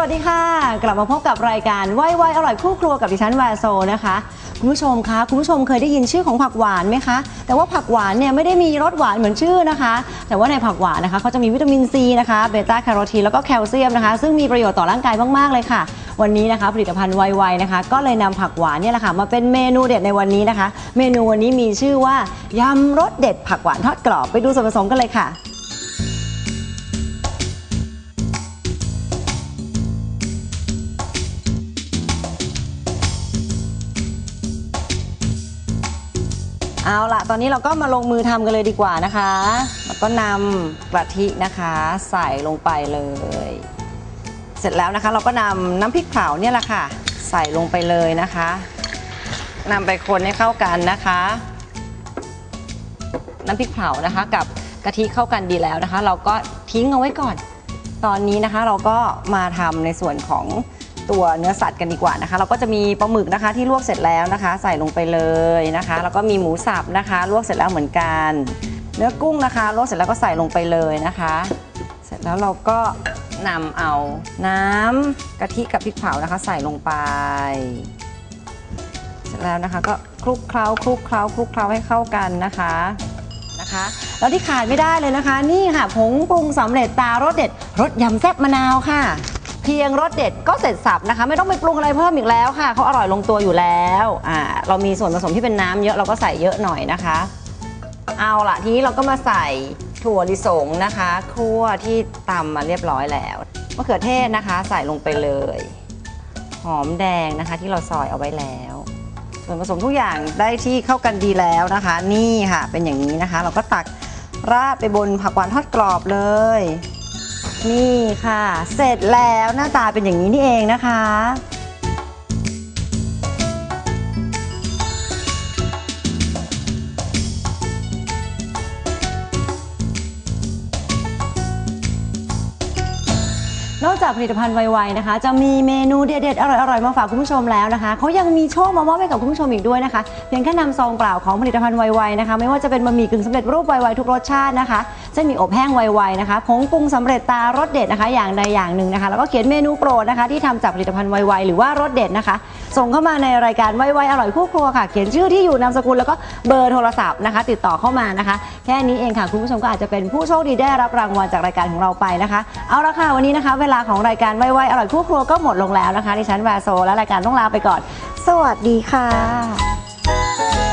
วัสดีค่ะ กลับมาพบกับรายการไวไวอร่อยคู่ครัวกับดิฉันแวร์โซนะคะคุณผู้ชมคะคุณผู้ชมเคยได้ยินชื่อของผักหวานไหมคะ แต่ว่าผักหวานเนี่ยไม่ได้มีรสหวานเหมือนชื่อนะคะ แต่ว่าในผักหวานนะคะเขาจะมีวิตามินซีนะคะเบต้าแคโรทีนแล้วก็แคลเซียมนะคะซึ่งมีประโยชน์ต่อร่างกายมากๆเลยค่ะ วันนี้นะคะผลิตภัณฑ์ไวๆนะคะ ก็เลยนำผักหวานเนี่ยแหละค่ะมาเป็นเมนูเด็ดในวันนี้นะคะ เมนูวันนี้มีชื่อว่ายำรสเด็ดผักหวานทอดกรอบไปดูส่วนผสมกันเลยค่ะ เอาละตอนนี้เราก็มาลงมือทำกันเลยดีกว่านะคะ แล้วก็นำกะทินะคะ ใส่ลงไปเลย เสร็จแล้วนะคะเราก็นำน้ำพริกเผาเนี่ยแหละค่ะ ใส่ลงไปเลยนะคะนำไปคนให้เข้ากันนะคะ น้ำพริกเผานะคะกับกะทิเข้ากันดีแล้วนะคะ เราก็ทิ้งเอาไว้ก่อน ตอนนี้นะคะเราก็มาทำในส่วนของ ตัวเนื้อสัตว์กันดีกว่านะคะ เราก็จะมีปลาหมึกนะคะที่ลวกเสร็จแล้วนะคะ ใส่ลงไปเลยนะคะ แล้วก็มีหมูสับนะคะ ลวกเสร็จแล้วเหมือนกัน เนื้อกุ้งนะคะ ลวกเสร็จแล้วก็ใส่ลงไปเลยนะคะ เสร็จแล้วเราก็นำเอาน้ำกะทิกับพริกเผานะคะ ใส่ลงไป เสร็จแล้วนะคะก็คลุกเคล้าคลุกเคล้าคลุกเคล้าให้เข้ากันนะคะนะคะแล้วที่ขาดไม่ได้เลยนะคะ นี่ค่ะผงปรุงสำเร็จตารสเด็ดรสยำแซ่บมะนาวค่ะ พียงรสเด็ดก็เสร็จสับนะคะ ไม่ต้องไปปรุงอะไรเพิ่มอีกแล้วค่ะเขาอร่อยลงตัวอยู่แล้วอ่าเรามีส่วนผสมที่เป็นน้ำเยอะเราก็ใส่เยอะหน่อยนะคะ เอาละทีนี้เราก็มาใส่ถั่วลิสงนะคะคั่วที่ตำมาเรียบร้อยแล้วมะเขือเทศนะคะ ใส่ลงไปเลย หอมแดงนะคะ ที่เราซอยเอาไว้แล้ว ส่วนผสมทุกอย่างได้ที่เข้ากันดีแล้วนะคะ นี่ค่ะเป็นอย่างนี้นะคะ เราก็ตักราดไปบนผักหวานทอดกรอบเลย นี่ค่ะ เสร็จแล้วหน้าตาเป็นอย่างนี้นี่เองนะคะ อกจากผลิตภัณฑ์ไวๆนะคะ จะมีเมนูเด็ดๆอร่อยๆมาฝากคุณผู้ชมแล้วนะคะเขายังมีโชคมามอบให้กับคุณผู้ชมอีกด้วยนะคะเพียงแค่นำซองเปล่าของผลิตภัณฑ์ไวๆนะคะ ไม่ว่าจะเป็นบะหมี่กึ่งสำเร็จรูปไวๆทุกรสชาตินะคะเส้นหมี่อบแห้งไวๆนะคะผงปรุงสำเร็จตารสเด็ดนะคะ อย่างใดอย่างหนึ่งนะคะ แล้วก็เขียนเมนูโปรดนะคะ ที่ทำจากผลิตภัณฑ์ไวๆหรือว่ารสเด็ดนะคะ ส่งเข้ามาในรายการไวๆอร่อยคู่ครัวค่ะ เขียนชื่อที่อยู่นามสกุลแล้วก็เบอร์โทรศัพท์นะคะ ติดต่อเข้ามานะคะ แค่นี้เองค่ะคุณผู้ชมก็อาจจะเป็นผู้โชคดีได้รับรางวัลจากรายการของเราไปนะคะ เอาละค่ะวันนี้นะคะเวลาาของรายการไว้ๆอร่อยคู่ครัวก็หมดลงแล้วนะคะดิฉันวาโซและรายการต้องลาไปก่อน สวัสดีค่ะ